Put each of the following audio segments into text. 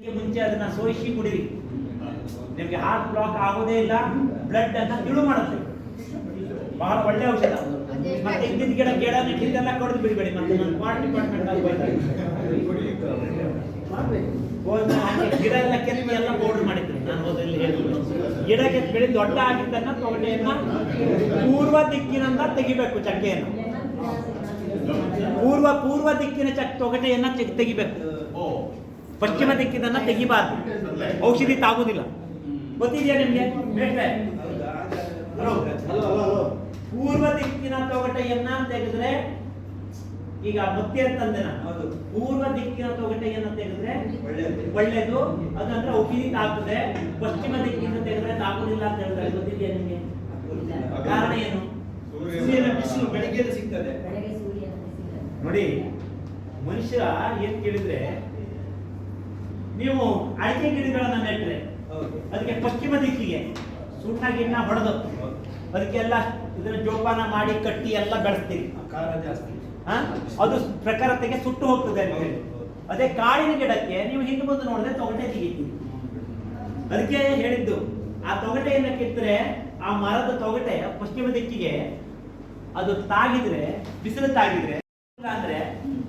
ಮುಂಚೆ ಅದನ್ನ ಸೋಯಿಸಿ ಕುಡಿರಿ. ನಿಮಗೆ ಹಾರ್ಟ್ ಬ್ಲಾಕ್ ಆಗೋದೇ ಇಲ್ಲ ಬ್ಲಡ್ ಅನ್ನ ತಿಳು ಮಾಡುತ್ತೆ. ಬಹಳ ಒಳ್ಳೆ ಔಷಧ. ಮತ್ತೆ ಹಿಂದಿನ ಗಿಡ ಗಿಡ ನೆಟ್ಟಿದ್ದೆಲ್ಲ ಕೊಡದು ಬಿಡಬೇಡಿ, ಮತ್ತೆ ನಾನು ಕ್ವಾರ್ಟ್ ಡಿಪಾರ್ಟ್ಮೆಂಟ್ ಅಲ್ಲಿ ಬರ್ತಾರೆ ಗಿಡ ಎಲ್ಲ ಕೆತ್ತಿ ಎಲ್ಲ ಬೋರ್ಡ್ ಮಾಡಿದ್ರು ನಾನು ಹೋದಲ್ಲಿ ಗಿಡ ಕೆತ್ತಿ ಬೆಳಿ ದೊಡ್ಡ ಆಗಿದ್ದನ್ನ ತೊಗಟೆಯನ್ನ ಪೂರ್ವ ದಿಕ್ಕಿನಿಂದ ತೆಗಿಬೇಕು ಚಕ್ಕೆಯನ್ನು. ಪೂರ್ವ ಪೂರ್ವ ದಿಕ್ಕಿನ ಚಕ್ ತೊಗಟೆಯನ್ನ ತೆಗಿಬೇಕು. ಪಶ್ಚಿಮ ದಿಕ್ಕಿನನ್ನ ತೆಗಿಬಾರ್ದು. ಔಷಧಿ ತಾಗುದಿಲ್ಲ. ಗೊತ್ತಿದೆಯಾ ನಿಮ್ಗೆ? ಪೂರ್ವ ದಿಕ್ಕಿನ ತೊಗಟೆಯನ್ನ ತೆಗೆದ್ರೆ ಈಗ ಮತ್ತೆ ಅಂತಂದೆ ಹೌದು. ಪೂರ್ವ ದಿಕ್ಕಿನ ತೊಗಟೆಯನ್ನ ತೆಗೆದ್ರೆ ಒಳ್ಳೇದು. ಅದಂದ್ರೆ ಔಷಧಿ ತಾಗ್ತದೆ. ಪಶ್ಚಿಮ ದಿಕ್ಕಿನ ತೆಗೆದ್ರೆ ತಾಗೋದಿಲ್ಲ ಅಂತ ಹೇಳ್ತಾರೆ. ಗೊತ್ತಿದೆಯಾ ನಿಮಗೆ? ಕಾರಣ ಏನು? ಸೂರ್ಯನ ಬಿಸಿಲು ಬೆಳಿಗ್ಗೆ ಸಿಗ್ತದೆ ನೋಡಿ ಮನುಷ್ಯ ಏನ್ ಕೇಳಿದ್ರೆ ನೀವು ಅಡಿಕೆ ಗಿಡಗಳನ್ನ ನೆಟ್ರೆ ಅದಕ್ಕೆ ಪಶ್ಚಿಮ ದಿಕ್ಕಿಗೆ ಸುಣ್ಣ ಗಿಣ್ಣ ಹೊಡೆದು ಅದಕ್ಕೆಲ್ಲ ಇದನ್ನ ಜೋಪಾನ ಮಾಡಿ ಕಟ್ಟಿ ಎಲ್ಲ ಬೆಳೆಸ್ತೀವಿ ಖಾರ ಜಾಸ್ತಿ. ಹಾ? ಅದು ಪ್ರಖರತೆಗೆ ಸುಟ್ಟು ಹೋಗ್ತದೆ ಅಂತ ಹೇಳಿ. ಅದೇ ಕಾಳಿನ ಗಿಡಕ್ಕೆ ನೀವು ಹಿಂದೆ ಬಂದು ನೋಡಿದ್ರೆ ತೊಗಟೆ ತೆಗಿತೀವಿ ಅದಕ್ಕೆ ಹೇಳಿದ್ದು ಆ ತೊಗಟೆಯನ್ನ ಕಿತ್ತರೆ ಆ ಮರದ ತೊಗಟೆ ಪಶ್ಚಿಮ ದಿಕ್ಕಿಗೆ ಅದು ತಾಗಿದ್ರೆ ಬಿಸಿಲು ತಾಗಿದ್ರೆ ಅಂದ್ರೆ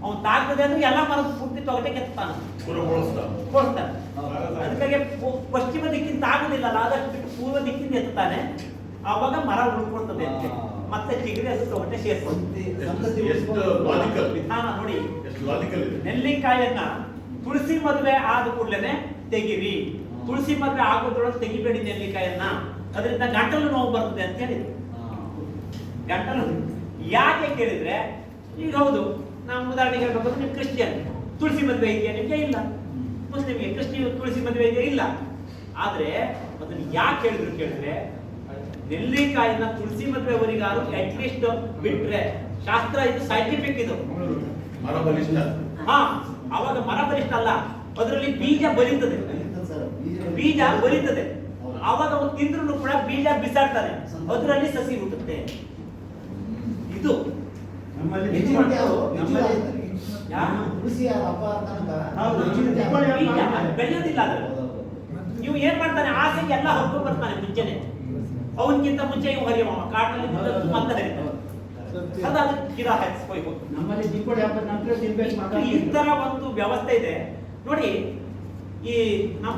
ಅವ್ನು ತಾಗ್ತದೆ ಅಂದ್ರೆ ಎಲ್ಲ ಮರದ ತೊಗಟೆ ಕೆತ್ತಾನ ಕೊಡ್ತಾನೆ ಅದಕ್ಕಾಗಿ ಪು- ಪಶ್ಚಿಮ ದಿಕ್ಕಿಂತ ಆಗುದಿಲ್ಲ ಆದಷ್ಟು ಬಿಟ್ಟು ಪೂರ್ವ ದಿಕ್ಕಿಂದ ಎತ್ತಾನೆ ಆವಾಗ ಮರ ಉಳ್ಕೊಳ್ತದೆ ಅಂತೆ ಮತ್ತೆ ಚಿಗರಿ ಅದು ತೊಗಟೆ ಸೇರ್ಕೊಂಡು ಎಷ್ಟು ಲಾಜಿಕಲ್ ವಿಧಾನ ನೋಡಿ. ಎಷ್ಟು ಲಾಜಿಕಲ್ ಇದೆ. ನೆಲ್ಲಿಕಾಯನ್ನ ತುಳಸಿ ಮದುವೆ ಆದ ಕೂಡಲೇ ತೆಗಿರಿ. ತುಳಸಿ ಮದುವೆ ಆಗೋದ್ರೊಳಗೆ ತೆಗಿಬೇಡಿ ನೆಲ್ಲಿಕಾಯನ್ನ. ಅದರಿಂದ ಗಂಟಲು ನೋವು ಬರ್ತದೆ ಅಂತ ಹೇಳಿದ್ರು. ಗಂಟಲು ಯಾಕೆ ಕೇಳಿದ್ರೆ ಈಗ ಹೌದು ನಾವು ಉದಾಹರಣೆಗೆ ಹೇಳ್ಬೇಕಂದ್ರೆ ನೀವು ಕ್ರಿಶ್ಚಿಯನ್. ತುಳಸಿ ಮದುವೆ ಇದೆಯಾ? ನಿಮ್ಗೆ ಇಲ್ಲ. ಮುಸ್ಲಿಮ್ಗೆ ಕ್ರಿಶ್ಚಿಯನ್ ತುಳಸಿ ಮದುವೆ ಇದೆಯಾ? ಇಲ್ಲ. ಆದ್ರೆ ಅದನ್ನ ಯಾಕೆ ಹೇಳಿದ್ರು ಕೇಳಿದ್ರೆ ನೆಲ್ಲಿಕಾಯಿನ ತುಳಸಿ ಮದುವೆವರಿಗಾರು ಅಟ್ಲೀಸ್ಟ್ ಬಿಟ್ರೆ ಶಾಸ್ತ್ರ ಇದು ಸೈಂಟಿಫಿಕ್ ಇದು. ಮರ ಬಲಿಷ್ಠ ಹಾ ಅವಾಗ ಮರ ಬಲಿಷ್ಠ ಅಲ್ಲ ಅದರಲ್ಲಿ ಬೀಜ ಬಲಿತದೆ. ಬೀಜ ಬಲಿತದೆ. ಅವಾಗ ಅವ್ನು ತಿಂದ್ರು ಕೂಡ ಬೀಜ ಬಿಸಾಡ್ತಾನೆ ಅದರಲ್ಲಿ ಸಸಿ ಹುಟ್ಟುತ್ತೆ. ಇದು ನಮ್ಮಲ್ಲಿ ಬೆಳೆಯೋದಿಲ್ಲ ನೀವು ಏನ್ ಮಾಡ್ತಾನೆ ಆಸೆಗೆ ಎಲ್ಲ ಹೊತ್ತು ಬರ್ತಾನೆ ಮುಂಚೆನೆ. ಅವನ್ಗಿಂತ ಮುಂಚೆ ಇವ್ ಹರಿಯವ ಕಾಡಿನಲ್ಲಿ ಮತ್ತೆ ಹರಿತಾನೆ ಗಿಡ ಈ ತರ ಒಂದು ವ್ಯವಸ್ಥೆ ಇದೆ. ನೋಡಿ ಈ ನಮ್ಮ